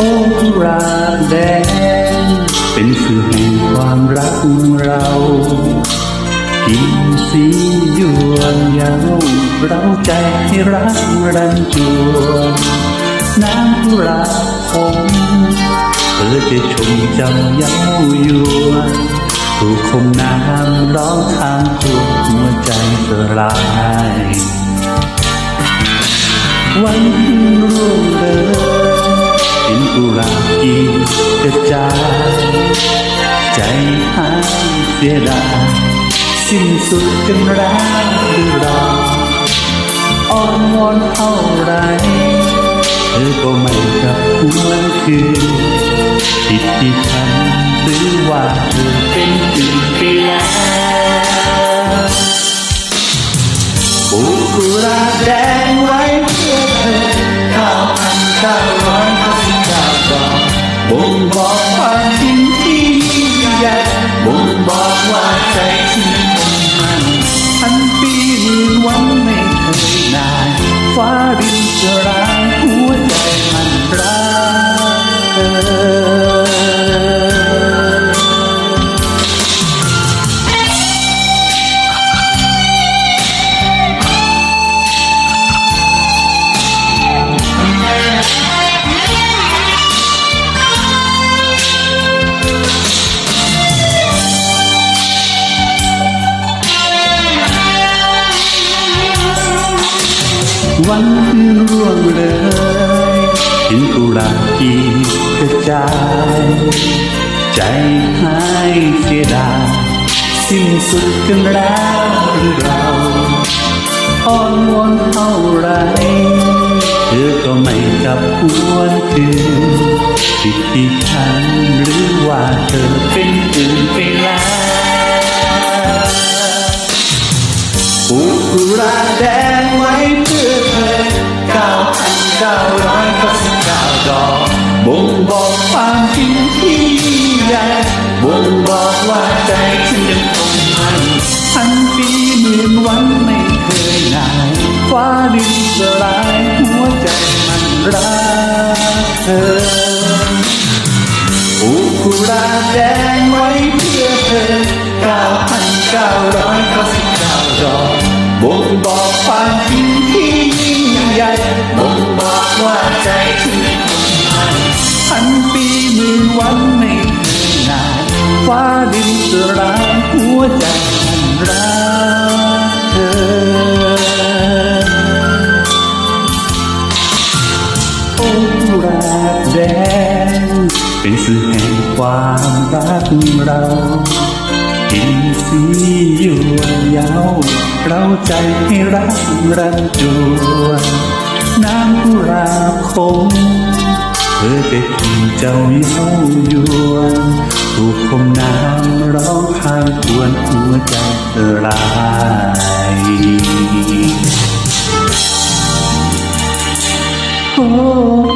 องราแดง เป็นสื่อแห่งความรักเรากินสียวนยาวเราใจให้รักรันจวนน้ำกุหลาบขมเธอจะชมจำเย้ายวนถูกคมน้ำร้องทางทุงหัวใจสลาย วันรุ่งเรือง หลาบกีกระจายใจหายเสียดายสิ้นสุดกันแล้วหรือเราอ้อนวอนเท่าไรเธอก็ไม่กลับหวนคืนผิดที่ฉันหรือว่าเธอเป็นตื่นไปแล้วปลู ว่ วันคืนร่วงเลยเห็นกุหลาบกีกระจาย ใจหายเสียดายสิ้นสุดกันแล้วหรือเราอ้อนวอนเท่าไรเธอก็ไม่กลับหวนคืนผิดที่ฉันหรือว่าเธอเป็นอื่นไปแล้วปลูกกุหลาบแดงไว้ เก้าร้อยเก้าสิบเก้าดอกบ่งบอกความจริงที่ยิ่งใหญ่บ่งบอกว่าใจฉันยังคงมันพันปีหมื่นวันไม่เคยนายฟ้าดินสลายหัวใจมันรักเธอปลูกกุหลาแดงไว้เพื่อเธอเก้าพันเก้าร้อยเก้าสิบเก้าดอก บอกความจริงที่ยิ่งใหญ่บ่งบอกว่าใจฉันคงมันพันปีหมื่นวันไม่คยนานฟ้าดินสลายหัวใจมันรักเธอโอ้กุหลาบแดงเป็นสื่อแห่งความรักเรา กินสีอยู่ยาวเราใจให้รักรันจวนน้ำกุหลาคมเธอได้กินเจ้าเย้ายวนถูกคมน้ำร้องข้างทวนหัวใจเธอลายโอ้